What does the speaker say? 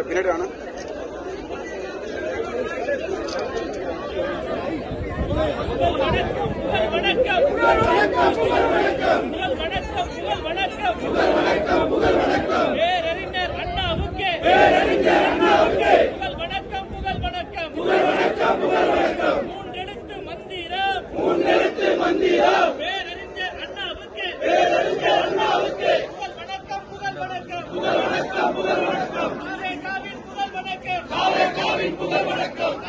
പിന്നീടാണ് வணக்கம்.